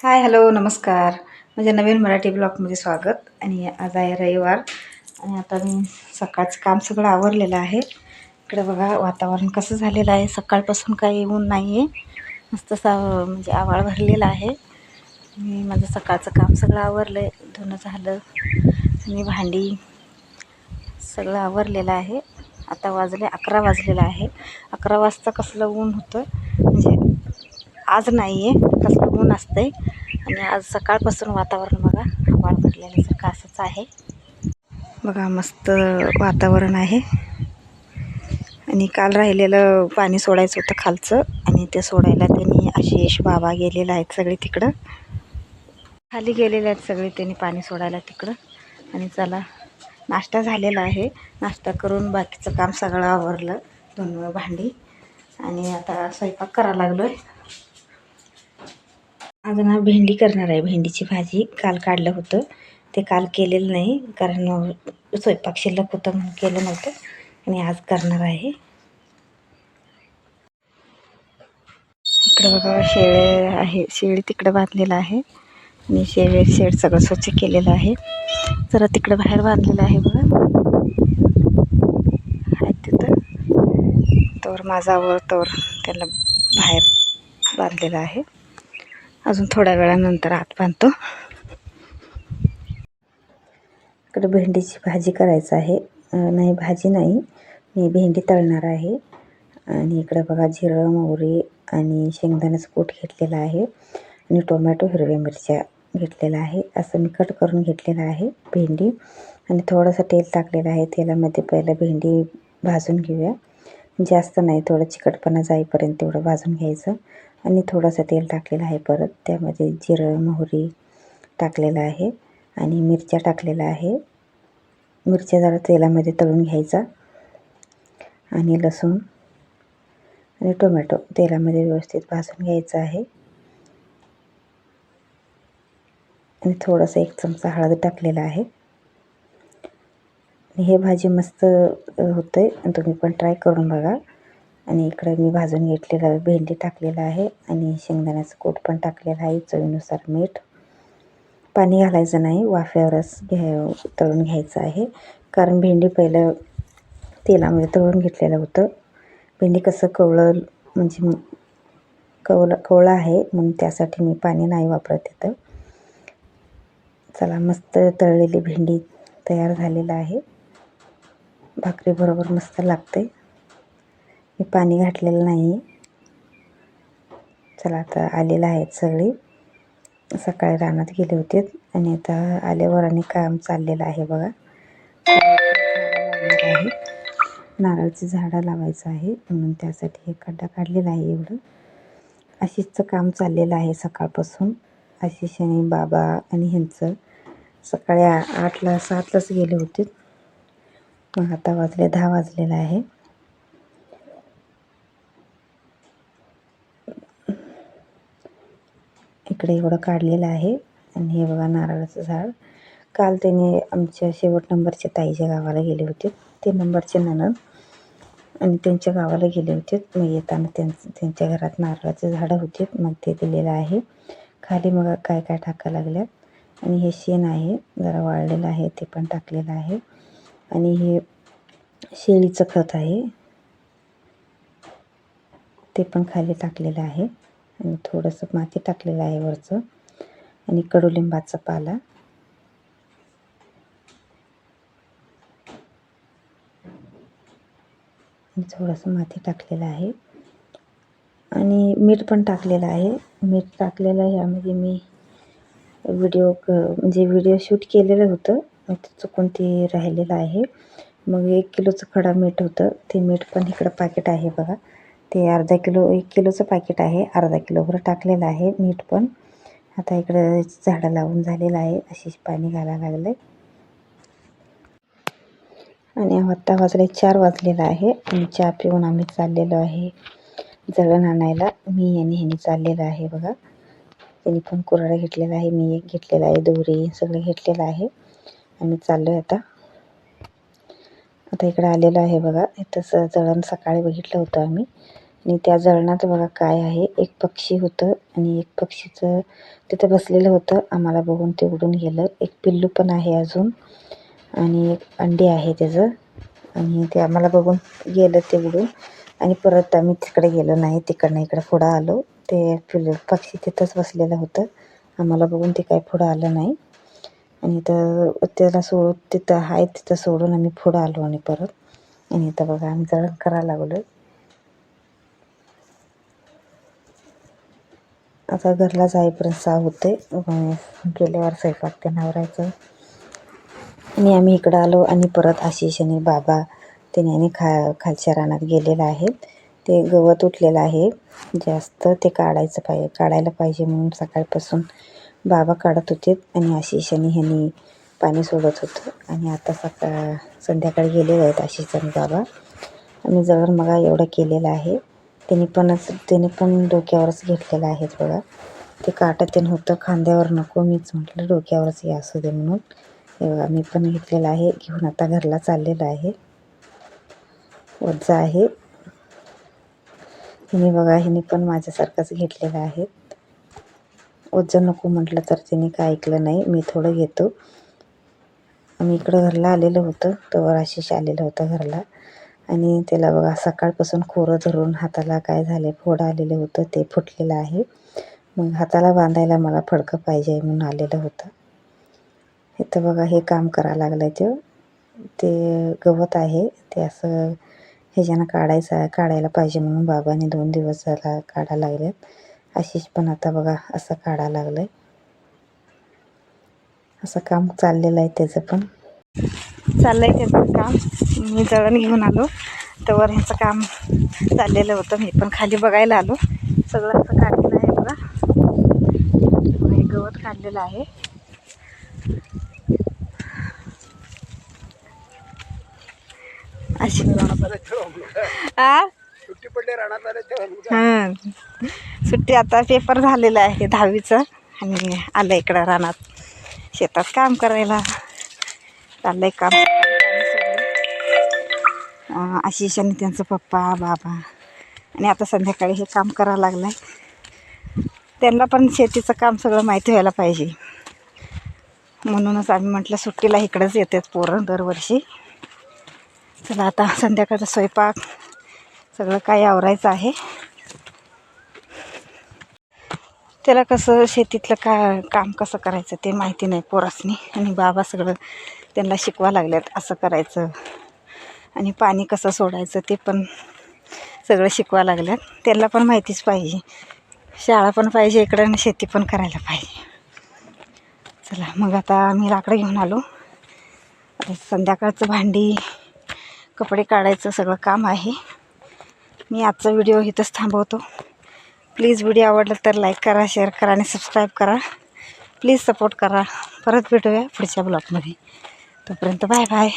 Hi hello नमस्कार. माझ्या नवीन मराठी ब्लॉगमध्ये स्वागत. आणि आज आहे रविवार. आणि आता मी सकाळचं काम सगळं आवरलेलं आहे. इकडे बघा वातावरण कसं झालेलं आहे. सकाळपासून काही ऊन नाही आहे मस्त सा म्हणजे आवाळ भरलेला आहे. मी माझं सकाळचं काम सगळं आवरलं आहे धुणं झालं. आणि भांडी सगळं आवरलेलं आहे. आता वाजले अकरा वाजलेलं आहे. अकरा वाजता कसलं ऊन होतं? म्हणजे आज नाही आहे कसलं ऊन आहे आणि आज सकाळपासून वातावरण बघा आभाळ भरलेल्यासारखं असंच आहे. बघा मस्त वातावरण आहे. आणि काल राहिलेलं पाणी सोडायचं होतं खालचं आणि ते सोडायला त्यांनी आशिष बाबा गेलेला आहेत सगळे तिकडं. खाली गेलेले आहेत सगळे त्यांनी पाणी सोडायला तिकडं. आणि चला नाश्ता झालेला आहे. नाश्ता करून बाकीचं काम सगळं आवरलं दोन भांडी. आणि आता स्वयंपाक करायला लागलो आहे आज ना भेंडी करणार आहे. भेंडीची भाजी काल काढलं होतं. ते काल केलेलं नाही कारण स्वयंपाक शिल्लक होतं म्हणून केलं नव्हतं. आणि आज करणार आहे. इकडं बघा शेळे आहे. शेळी तिकडं बांधलेलं आहे. आणि शेळे शेड सगळं स्वच्छ केलेलं आहे. जरा तिकडं बाहेर बांधलेलं आहे बघा. आहेत तिथं. तोवर माझा वर तोर त्याला बाहेर बांधलेलं आहे. अजून थोड्या वेळानंतर आत बांधतो. इकडे भेंडीची भाजी करायचं आहे. नाही भाजी नाही. मी भेंडी तळणार आहे. आणि इकडं बघा जिरं मोहरी आणि शेंगदाण्याचं कूट घेतलेलं आहे. आणि टोमॅटो हिरव्या मिरच्या घेतलेला आहे. असं मी कट करून घेतलेलं आहे भेंडी. आणि थोडंसं तेल टाकलेलं आहे. तेलामध्ये पहिलं भेंडी भाजून घेऊया. जास्त नाही थोडं चिकटपणा जाईपर्यंत तेवढं भाजून घ्यायचं. आणि थोडंसं तेल टाकलेलं आहे परत. त्यामध्ये जिरं मोहरी टाकलेलं आहे आणि मिरच्या टाकलेल्या आहे. मिरच्या जरा तेलामध्ये तळून घ्यायचा आणि लसूण आणि टोमॅटो तेलामध्ये व्यवस्थित भाजून घ्यायचं आहे. आणि थोडंसं एक चमचा हळद टाकलेला आहे. हे भाजी मस्त होतं आहे तुम्ही पण ट्राय करून बघा. आणि इकडं मी भाजून घेतलेला भेंडी टाकलेला आहे आणि शेंगदाण्याचं कूट पण टाकलेलं आहे चवीनुसार मीठ. पाणी घालायचं नाही वाफ्यावरच घ्या तळून घ्यायचं आहे. कारण भेंडी पहिलं तेलामध्ये तळून घेतलेलं होतं. भेंडी कसं कवळं म्हणजे कवलं कवळं आहे म्हणून त्यासाठी मी पाणी नाही वापरत तिथं चला मस्त तळलेली भेंडी तयार झालेलं आहे. भाकरीबरोबर मस्त लागते. पाणी घातलेलं नाही. चला आता आलेलं आहेत सगळी. सकाळी रानात गेले होते आणि आता आल्यावर आणि काम चाललेलं आहे बघा. आहे नारळची झाडं लावायचं आहे म्हणून त्यासाठी हे खड्डा काढलेला आहे एवढं. आशिषचं काम चाललेलं आहे सकाळपासून. आशिष आणि बाबा आणि ह्यांचं सकाळी आठला सातलाच गेले होते. मग आता वाजले दहा वाजलेलं आहे. इकडे एवढं काढलेलं आहे. आणि हे बघा नारळाचं झाड. काल त्याने आमच्या शेवट नंबरच्या ताईच्या गावाला गेले होते. ते नंबरचे ननद आणि त्यांच्या गावाला गेले होते. मग येताना त्यांचं त्यांच्या घरात नारळाचे झाडं होते. मग ते दिलेलं आहे. खाली मग काय काय टाकायला लागल्यात. आणि हे शेण आहे. जरा वाळलेलं आहे. ते पण टाकलेलं आहे. आणि हे शेळीचं खत आहे. ते पण खाली टाकलेलं आहे. आणि थोडंसं माती टाकलेलं आहे वरचं. आणि कडुलिंबाचा पाला. थोडंसं माती टाकलेलं आहे. आणि मीठ पण टाकलेलं आहे. मीठ टाकलेलं ह्यामध्ये मी व्हिडिओ क म्हणजे व्हिडिओ शूट केलेलं होतं. ते चुकून ते राहिलेलं आहे. मग एक किलोचं खडा मीठ होतं. ते मीठ पण इकडं पाकिट आहे बघा. ते अर्धा किलो एक किलोचं पॅकेट आहे. अर्धा किलोभर टाकलेलं आहे. मीठ पण. आता इकडं झाडं लावून झालेलं आहे. अशी पाणी घालायला लागलं आहे आणि आत्ता वाजले चार वाजलेलं आहे. आणि चहा पिऊन आम्ही चाललेलो आहे. जळण आणायला. मी आणि ह्यानी चाललेलं आहे बघा. त्यांनी पण कुराडा घेतलेला आहे. मी एक घेतलेला आहे. दोरी सगळं घेतलेलं आहे. आम्ही चाललो आहे आता. आता इकडं आलेलं आहे बघा. इथं जळण सकाळी बघितलं होतं आम्ही. आणि त्या जळणात बघा काय आहे. एक पक्षी होतं आणि एक पक्षीचं तिथं बसलेलं होतं. आम्हाला बघून ते उडून गेलं. एक पिल्लू पण आहे अजून आणि एक अंडी आहे त्याचं. आणि ते आम्हाला बघून गेलं ते उडून. आणि परत आम्ही तिकडे गेलो नाही. तिकडनं इकडे पुढं आलो. ते पिल्लू पक्षी तिथंच बसलेलं होतं. आम्हाला बघून ते काय पुढं आलं नाही. आणि तर त्याला सोड तिथं आहे तिथं सोडून आम्ही पुढं आलो आणि परत. आणि इथं बघा आम्ही जळण करायला लागलो आता घरला जाईपर्यंत सहा होते. गेल्यावर स्वयंपाक ते नवरायचं. आणि आम्ही इकडं आलो आणि परत आशिष आणि बाबा त्याने आणि खा खालच्या रानात गेलेलं आहेत ते गवत उठलेलं आहे. जास्त ते काढायचं पाहिजे काढायला पाहिजे म्हणून सकाळपासून बाबा काढत होते आणि आशिष आणि ह्यांनी पाणी सोडत होतं. आणि आता सकाळ संध्याकाळी गेलेले आहेत आशिष आणि बाबा. आम्ही जवळ मग एवढं केलेलं आहे. त्याने पण त्याने पण डोक्यावरच घेतलेलं आहे बघा ते काटत होतं खांद्यावर नको मीच म्हटलं डोक्यावरच हे असू दे म्हणून. बघा मी पण घेतलेलं आहे घेऊन आता घरला चाललेलं आहे. वज्जा आहे. हिने बघा हिने पण माझ्यासारखंच घेतलेलं आहे. ओझं नको म्हटलं तर तिने काय ऐकलं नाही मी थोडं घेतो. आम्ही इकडं घरला आलेलं होतं तवर आशिष आलेलं होतं घरला. आणि त्याला बघा सकाळपासून खोरं धरून हाताला काय झाले फोड आलेलं होतं ते फुटलेलं आहे. मग हाताला बांधायला मला फडकं पाहिजे म्हणून आलेलं होतं. इथं बघा हे काम करायला लागलं आहे ते गवत आहे ते असं ह्याच्यानं काढायचं आहे काढायला पाहिजे म्हणून बाबाने दोन दिवस झाला काढायला लागलेत. आशिष पण आता बघा असं काढायला लागलं आहे असं काम चाललेलं आहे त्याचं पण. चाललं आहे त्याचं काम. मी जळण घेऊन आलो. तर ह्याचं काम चाललेलं होतं. मी पण खाली बघायला आलो. सगळं असं काढलेलं आहे बघा. हे गवत काढलेलं आहे. अशी. हा सुट्टी हां. सुट्टी आता पेपर झालेला आहे दहावीचं. आणि आलं इकडं रानात. शेतात काम करायला. चाललं आहे काम. आशिषाने आशिष आणि त्यांचं पप्पा बाबा. आणि आता संध्याकाळी हे काम करावं लागलं आहे त्यांना पण शेतीचं काम सगळं माहिती व्हायला पाहिजे. म्हणूनच आम्ही म्हटलं सुट्टीला इकडंच येतात पोरं दरवर्षी. चला आता संध्याकाळचा स्वयंपाक सगळं काही आवरायचं आहे. त्याला कसं शेतीतलं का काम कसं करायचं ते माहिती नाही पोरासनी. आणि बाबा सगळं त्यांना शिकवा लागल्यात असं करायचं. आणि पाणी कसं सोडायचं ते पण सगळं शिकवा लागल्यात. त्यांना पण माहितीच पाहिजे. शाळा पण पाहिजे इकडं आणि शेती पण करायला पाहिजे. चला मग आता आम्ही लाकडं घेऊन आलो. संध्याकाळचं भांडी कपडे काढायचं सगळं काम आहे. मी आजचा व्हिडिओ इथंच थांबवतो. प्लीज व्हिडिओ आवडला तर लाईक करा शेअर करा आणि सबस्क्राईब करा. प्लीज सपोर्ट करा. परत भेटूया पुढच्या ब्लॉगमध्ये. तोपर्यंत बाय बाय.